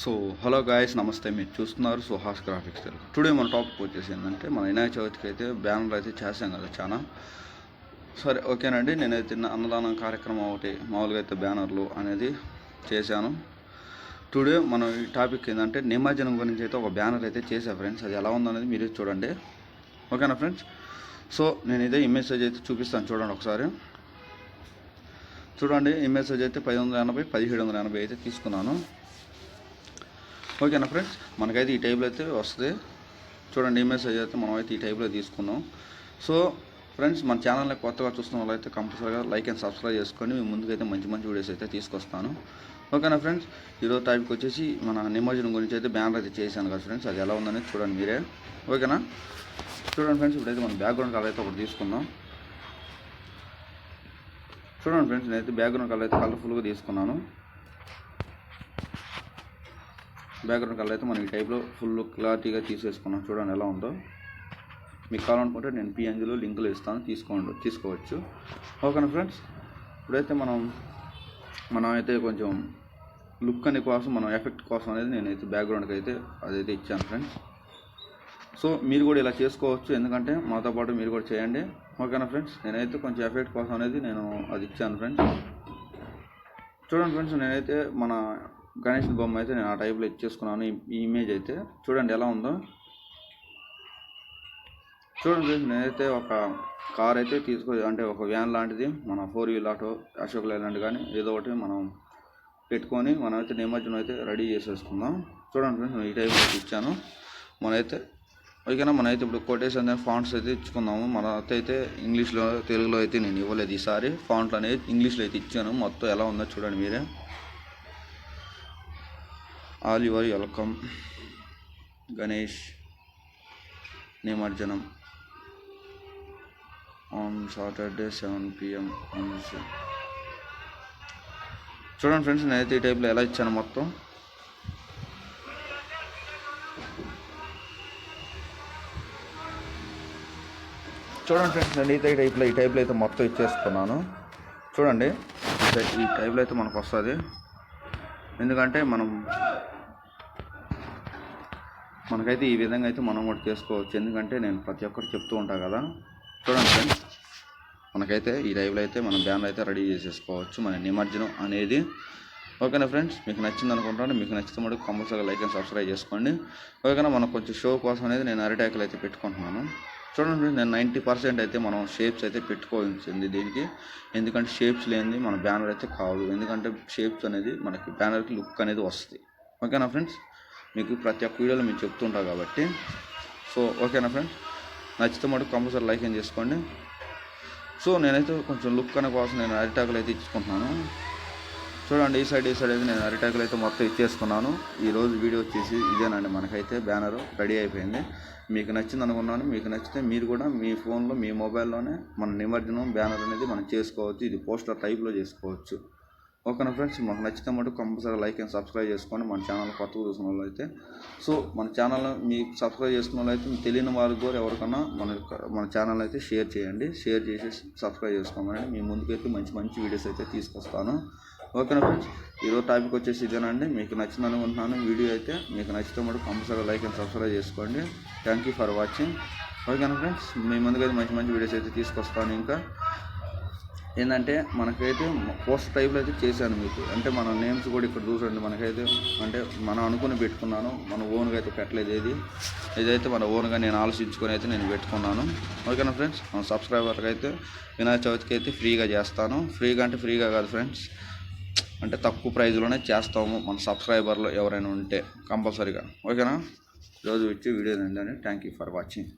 So hello guys నమస్తే మీరు చూస్తున్నారు సుహాస్ గ్రాఫిక్స్ తెలుగు. టుడే మన టాపిక్ వచ్చేసి ఏంటంటే మన వినాయక చవితికి అయితే బ్యానర్ అయితే చేసాం కదా చాలా. సరే ఓకేనండి నేనైతే నా అన్నదానం కార్యక్రమం ఒకటి మామూలుగా అయితే బ్యానర్లు అనేది చేశాను. టుడే మనం ఈ టాపిక్ ఏంటంటే నిమజ్జనం గురించి అయితే ఒక బ్యానర్ అయితే చేశా ఫ్రెండ్స్ అది ఎలా ఉందనేది మీరు చూడండి. ఓకేనా ఫ్రెండ్స్ సో నేను ఇదే ఇమేజ్ మెసేజ్ అయితే చూపిస్తాను చూడండి ఒకసారి. చూడండి ఇమేజ్ అయితే పది వందల ఎనభై పదిహేడు వందల ఎనభై అయితే తీసుకున్నాను. ఓకేనా ఫ్రెండ్స్? మనకైతే ఈ టైప్లో అయితే వస్తుంది. చూడండి ఈ మెసేజ్ అయితే మనం అయితే ఈ టైప్లో తీసుకున్నాం. సో ఫ్రెండ్స్ మన ఛానల్ని కొత్తగా చూస్తున్న వాళ్ళైతే కంపల్సరీగా లైక్ అండ్ సబ్స్క్రైబ్ చేసుకొని మీ ముందుకైతే మంచి మంచి వీడియోస్ అయితే తీసుకొస్తాను. ఓకేనా ఫ్రెండ్స్? ఈరోజు టాపిక్ వచ్చేసి మన నిమజ్జనం గురించి అయితే బ్యానర్ అయితే చేశాను కదా ఫ్రెండ్స్. అది ఎలా ఉందనేది చూడండి మీరే. ఓకేనా? చూడండి ఫ్రెండ్స్ ఇప్పుడైతే మన బ్యాక్గ్రౌండ్ కలర్ అయితే ఒకటి తీసుకుందాం. చూడండి ఫ్రెండ్స్ నేనైతే బ్యాక్గ్రౌండ్ కలర్ అయితే కలర్ఫుల్గా తీసుకున్నాను. బ్యాక్గ్రౌండ్ కలర్ అయితే మనం ఈ టైప్లో ఫుల్ క్లారిటీగా తీసేసుకున్నాం. చూడండి ఎలా ఉందో. మీకు కావాలనుకుంటే నేను పిఎన్జిలో లింకులు ఇస్తాను. తీసుకోండి తీసుకోవచ్చు. ఓకేనా ఫ్రెండ్స్? ఇప్పుడైతే మనం మనం అయితే కొంచెం లుక్ అనే కోసం మనం ఎఫెక్ట్ కోసం అనేది నేనైతే బ్యాక్గ్రౌండ్కి అయితే అదైతే ఇచ్చాను ఫ్రెండ్స్. సో మీరు కూడా ఇలా చేసుకోవచ్చు. ఎందుకంటే మాతో పాటు మీరు కూడా చేయండి. ఓకేనా ఫ్రెండ్స్? నేనైతే కొంచెం ఎఫెక్ట్ కోసం అనేది నేను అది ఇచ్చాను ఫ్రెండ్స్. చూడండి ఫ్రెండ్స్ నేనైతే మన గణేష్ బొమ్మ అయితే నేను ఆ టైప్లో ఇచ్చేసుకున్నాను. ఈ- ఇమేజ్ అయితే చూడండి ఎలా ఉందో. చూడండి నేనైతే ఒక కార్ అయితే తీసుకో అంటే ఒక వ్యాన్ లాంటిది మన ఫోర్ వీల్ ఆటో అశోక్ లేలాంటి కానీ ఏదో ఒకటి మనం పెట్టుకొని మనం అయితే నిమజ్జనం అయితే రెడీ చేసేసుకుందాం. చూడండి ఫ్రెండ్స్ నేను ఈ టైప్ ఇచ్చాను. మనైతే ఓకేనా మనమైతే ఇప్పుడు కొటేషన్ ఫాంట్స్ అయితే ఇచ్చుకుందాము. మన అయితే ఇంగ్లీష్లో తెలుగులో అయితే నేను ఇవ్వలేదు ఈసారి. ఫాంట్లు అనేది ఇంగ్లీష్లో అయితే ఇచ్చాను. మొత్తం ఎలా ఉందో చూడండి మీరే. All your welcome Ganesh. నిమజ్జనం. ఆన్ సాటర్డే సెవెన్ పిఎం చూడండి ఫ్రెండ్స్ నేనైతే ఈ టైప్లో ఎలా ఇచ్చాను మొత్తం. చూడండి ఫ్రెండ్స్ నేను అయితే ఈ టైప్లో ఈ టైప్లో అయితే మొత్తం ఇచ్చేస్తున్నాను. చూడండి ఈ- ఈ టైప్లో అయితే మనకు వస్తుంది. ఎందుకంటే మనం మనకైతే ఈ విధంగా అయితే మనం కూడా చేసుకోవచ్చు. ఎందుకంటే నేను ప్రతి ఒక్కరు చెప్తూ ఉంటాను కదా. చూడండి ఫ్రెండ్స్ మనకైతే ఈ లైవ్లో అయితే మనం బ్యానర్ అయితే రెడీ చేసేసుకోవచ్చు మన నిమజ్జనం అనేది. ఓకేనా ఫ్రెండ్స్? మీకు నచ్చింది అనుకుంటాను మీకు నచ్చితే మటుకు కంపల్సరీగా లైక్ అండ్ సబ్స్క్రైబ్ చేసుకోండి. ఓకేనా మనం కొంచెం షో కోసం అనేది నేను అరిటాకులు అయితే పెట్టుకుంటున్నాను. చూడండి ఫ్రెండ్స్ నేను నైంటీ పర్సెంట్ అయితే మనం షేప్స్ అయితే పెట్టుకోవాల్సింది దీనికి. ఎందుకంటే షేప్స్ లేనిది మన బ్యానర్ అయితే కాదు. ఎందుకంటే షేప్స్ అనేది మనకి బ్యానర్కి లుక్ అనేది వస్తుంది. ఓకేనా ఫ్రెండ్స్? మీకు ప్రతి ఒక్క వీడియోలో మేము చెప్తుంటాం కాబట్టి. సో ఓకేనా ఫ్రెండ్స్ నచ్చితే మటుకు కంపల్సరీ లైక్ ఏం చేసుకోండి. సో నేనైతే కొంచెం లుక్ అనే కోసం నేను అరిటాకులు అయితే ఇచ్చుకుంటున్నాను చూడండి ఈ సైడ్ ఈ సైడ్ అయితే నేను అరిటాకులు అయితే మొత్తం ఇచ్చేసుకున్నాను. ఈ రోజు వీడియో వచ్చేసి ఇదేనండి మనకైతే బ్యానర్ రెడీ అయిపోయింది. మీకు నచ్చింది అనుకున్నాను. మీకు నచ్చితే మీరు కూడా మీ ఫోన్లో మీ మొబైల్లోనే మన నిమజ్జనం బ్యానర్ అనేది మనం చేసుకోవచ్చు. ఇది పోస్టర్ టైప్లో చేసుకోవచ్చు. ఓకేనా ఫ్రెండ్స్? మాకు నచ్చితే మటుకు కంపల్సరీ లైక్ అండ్ సబ్స్క్రైబ్ చేసుకోండి మన ఛానల్ కొత్తగా చూసిన వాళ్ళు అయితే సో మన ఛానల్ మీకు సబ్స్క్రైబ్ చేసుకున్న వాళ్ళు అయితే మీకు తెలియని వాళ్ళకి కూడా ఎవరికన్నా మన మన ఛానల్ అయితే షేర్ చేయండి. షేర్ చేసి సబ్స్క్రైబ్ చేసుకోమని మీ ముందుకైతే మంచి మంచి వీడియోస్ అయితే తీసుకొస్తాను. ఓకేనా ఫ్రెండ్స్? ఈరోజు టాపిక్ వచ్చేసి ఇదేనండి. మీకు నచ్చింది అనుకుంటున్నాను వీడియో అయితే మీకు నచ్చితే మటుకు కంపల్సరీ లైక్ అండ్ సబ్స్క్రైబ్ చేసుకోండి. Thank you for watching. ఓకేనా ఫ్రెండ్స్? మీ ముందుకైతే మంచి మంచి వీడియోస్ అయితే తీసుకొస్తాను ఇంకా. ఏంటంటే మనకైతే పోస్ట్ టైప్లో అయితే చేశాను మీకు. అంటే మన నేమ్స్ కూడా ఇక్కడ చూసండి మనకైతే అంటే మనం అనుకుని పెట్టుకున్నాను. మన ఓన్గా అయితే పెట్టలేదు ఏది. ఇదైతే మన ఓన్గా నేను ఆలోచించుకొని అయితే నేను పెట్టుకున్నాను. ఓకేనా ఫ్రెండ్స్ మన సబ్స్క్రైబర్కి అయితే వినాయక చవితికి అయితే ఫ్రీగా చేస్తాను. ఫ్రీగా అంటే ఫ్రీగా కాదు ఫ్రెండ్స్ అంటే తక్కువ ప్రైజ్లోనే చేస్తాము మన సబ్స్క్రైబర్లు ఎవరైనా ఉంటే కంపల్సరీగా. ఓకేనా ఈరోజు వచ్చి వీడియో ఏంటంటే థ్యాంక్ యూ ఫర్ వాచింగ్